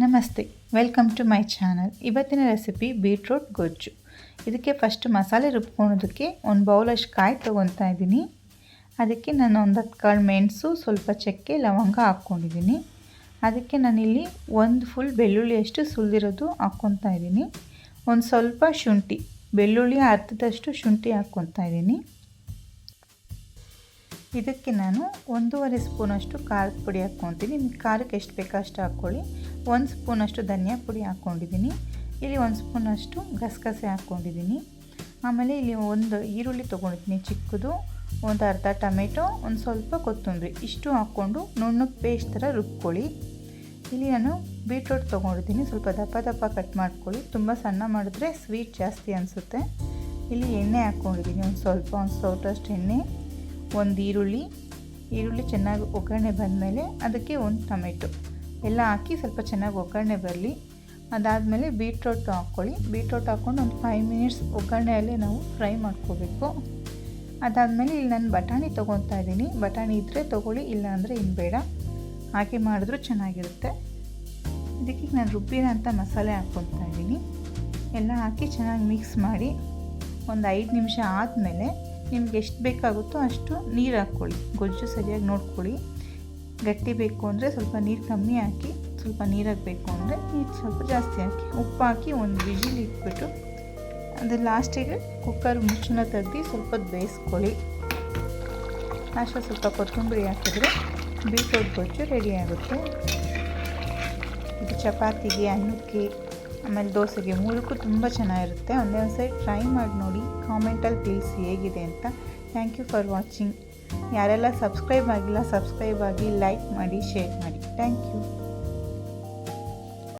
ನಮಸ್ತೆ, welcome to my channel. ಇವತ್ತಿನ recipe beetroot ಗೊಜ್ಜು. ಇದಕ್ಕೆ ಫಸ್ಟ್ ಮಸಾಲೆ ರುಬ್ಕೊಳೋದಕ್ಕೆ ಒಂದು ಬೌಲಷ್ಟು ಕಾಯಿ ತೊಗೊತಾ ಇದ್ದೀನಿ. ಅದಕ್ಕೆ ನಾನು ಒಂದು ಹತ್ತು ಕಾಳು ಮೆಣಸು, ಸ್ವಲ್ಪ ಚಕ್ಕೆ, ಲವಂಗ ಹಾಕ್ಕೊಂಡಿದ್ದೀನಿ. ಅದಕ್ಕೆ ನಾನಿಲ್ಲಿ ಒಂದು ಫುಲ್ ಬೆಳ್ಳುಳ್ಳಿಯಷ್ಟು ಸುಲಿದಿರೋದು ಹಾಕ್ಕೊತಾ ಇದ್ದೀನಿ. ಒಂದು ಸ್ವಲ್ಪ ಶುಂಠಿ, ಬೆಳ್ಳುಳ್ಳಿ ಅರ್ಧದಷ್ಟು ಶುಂಠಿ ಹಾಕ್ಕೊತಾ ಇದ್ದೀನಿ. ಇದಕ್ಕೆ ನಾನು ಒಂದೂವರೆ ಸ್ಪೂನಷ್ಟು ಖಾರದ ಪುಡಿ ಹಾಕ್ಕೊತೀನಿ. ನಿಮ್ಗೆ ಖಾರಕ್ಕೆ ಎಷ್ಟು ಬೇಕೋ ಅಷ್ಟು ಹಾಕ್ಕೊಳ್ಳಿ. ಒಂದು ಸ್ಪೂನಷ್ಟು ಧನಿಯಾ ಪುಡಿ ಹಾಕ್ಕೊಂಡಿದ್ದೀನಿ. ಇಲ್ಲಿ ಒಂದು ಸ್ಪೂನಷ್ಟು ಗಸಗಸೆ ಹಾಕ್ಕೊಂಡಿದ್ದೀನಿ. ಆಮೇಲೆ ಇಲ್ಲಿ ಒಂದು ಈರುಳ್ಳಿ ತೊಗೊಂಡಿದ್ದೀನಿ ಚಿಕ್ಕದು, ಒಂದು ಅರ್ಧ ಟೊಮೆಟೊ, ಒಂದು ಸ್ವಲ್ಪ ಕೊತ್ತಂಬರಿ. ಇಷ್ಟು ಹಾಕ್ಕೊಂಡು ನುಣ್ಣು ಪೇಸ್ಟ್ ಥರ ರುಬ್ಕೊಳ್ಳಿ. ಇಲ್ಲಿ ನಾನು ಬೀಟ್ರೂಟ್ ತೊಗೊಂಡಿದ್ದೀನಿ. ಸ್ವಲ್ಪ ದಪ್ಪ ದಪ್ಪ ಕಟ್ ಮಾಡ್ಕೊಳ್ಳಿ. ತುಂಬ ಸಣ್ಣ ಮಾಡಿದ್ರೆ ಸ್ವೀಟ್ ಜಾಸ್ತಿ ಅನಿಸುತ್ತೆ. ಇಲ್ಲಿ ಎಣ್ಣೆ ಹಾಕ್ಕೊಂಡಿದ್ದೀನಿ. ಒಂದು ಸ್ವಲ್ಪ, ಒಂದು ಸೌಟಷ್ಟು ಎಣ್ಣೆ. ಒಂದು ಈರುಳ್ಳಿ ಈರುಳ್ಳಿ ಚೆನ್ನಾಗಿ ಒಗ್ಗರಣೆ ಬಂದಮೇಲೆ ಅದಕ್ಕೆ ಒಂದು ಟೊಮೆಟೊ. ಎಲ್ಲ ಹಾಕಿ ಸ್ವಲ್ಪ ಚೆನ್ನಾಗಿ ಒಗ್ಗರಣೆ ಬರಲಿ. ಅದಾದಮೇಲೆ ಬೀಟ್ರೋಟ್ ಹಾಕ್ಕೊಳ್ಳಿ. ಬೀಟ್ರೋಟ್ ಹಾಕ್ಕೊಂಡು ಒಂದು ಫೈವ್ ಮಿನಿಟ್ಸ್ ಒಗ್ಗರಣೆಯಲ್ಲೇ ನಾವು ಫ್ರೈ ಮಾಡ್ಕೋಬೇಕು. ಅದಾದಮೇಲೆ ಇಲ್ಲಿ ನಾನು ಬಟಾಣಿ ತೊಗೊತಾ ಇದ್ದೀನಿ. ಬಟಾಣಿ ಇದ್ದರೆ ತೊಗೊಳ್ಳಿ ಇಲ್ಲ ಅಂದರೆ ಇನ್ನು ಬೇಡ. ಹಾಕಿ ಮಾಡಿದ್ರೂ ಚೆನ್ನಾಗಿರುತ್ತೆ. ಇದಕ್ಕೆ ನಾನು ರುಬ್ಬಿರೋಂಥ ಮಸಾಲೆ ಹಾಕ್ಕೊತಾ ಇದ್ದೀನಿ. ಎಲ್ಲ ಹಾಕಿ ಚೆನ್ನಾಗಿ ಮಿಕ್ಸ್ ಮಾಡಿ ಒಂದು ಐದು ನಿಮಿಷ ಆದಮೇಲೆ ನಿಮ್ಗೆ ಎಷ್ಟು ಬೇಕಾಗುತ್ತೋ ಅಷ್ಟು ನೀರು ಹಾಕ್ಕೊಳ್ಳಿ. ಗೊಜ್ಜು ಸರಿಯಾಗಿ ನೋಡ್ಕೊಳ್ಳಿ. ಗಟ್ಟಿ ಬೇಕು ಅಂದರೆ ಸ್ವಲ್ಪ ನೀರು ಕಮ್ಮಿ ಹಾಕಿ, ಸ್ವಲ್ಪ ನೀರಾಗಬೇಕು ಬೇಕು ಅಂದರೆ ನೀರು ಸ್ವಲ್ಪ ಜಾಸ್ತಿ ಹಾಕಿ. ಉಪ್ಪು ಹಾಕಿ ಒಂದು ವಿಜಿಲ್ ಇಟ್ಬಿಟ್ಟು ಅದು ಲಾಸ್ಟಿಗೆ ಕುಕ್ಕರ್ ಮುಚ್ಚನ ತೆಗ್ದು ಸ್ವಲ್ಪ ಬೇಯಿಸ್ಕೊಳ್ಳಿ. ಲಾಸ್ಟ್ ಸ್ವಲ್ಪ ಕೊತ್ತಂಬರಿ ಹಾಕಿದ್ರೆ ಬೀಟ್ರೋಟ್ ಗೊಜ್ಜು ರೆಡಿ ಆಗುತ್ತೆ. ಇದು ಚಪಾತಿಗೆ ಅನ್ನಕ್ಕೆ ಆಮೇಲೆ ದೋಸೆಗೆ ಮೂಲಕ್ಕೂ ತುಂಬ ಚೆನ್ನಾಗಿರುತ್ತೆ. ಒಂದೇ ಒಂದು ಸೈಡ್ ಟ್ರೈ ಮಾಡಿ ನೋಡಿ. ಕಾಮೆಂಟಲ್ಲಿ ತಿಳಿಸಿ ಹೇಗಿದೆ ಅಂತ. ಥ್ಯಾಂಕ್ ಯು ಫಾರ್ ವಾಚಿಂಗ್ ಯಾರೆಲ್ಲ ಸಬ್ಸ್ಕ್ರೈಬ್ ಆಗಿಲ್ಲ ಸಬ್ಸ್ಕ್ರೈಬ್ ಆಗಿ ಲೈಕ್ ಮಾಡಿ ಶೇರ್ ಮಾಡಿ. Thank you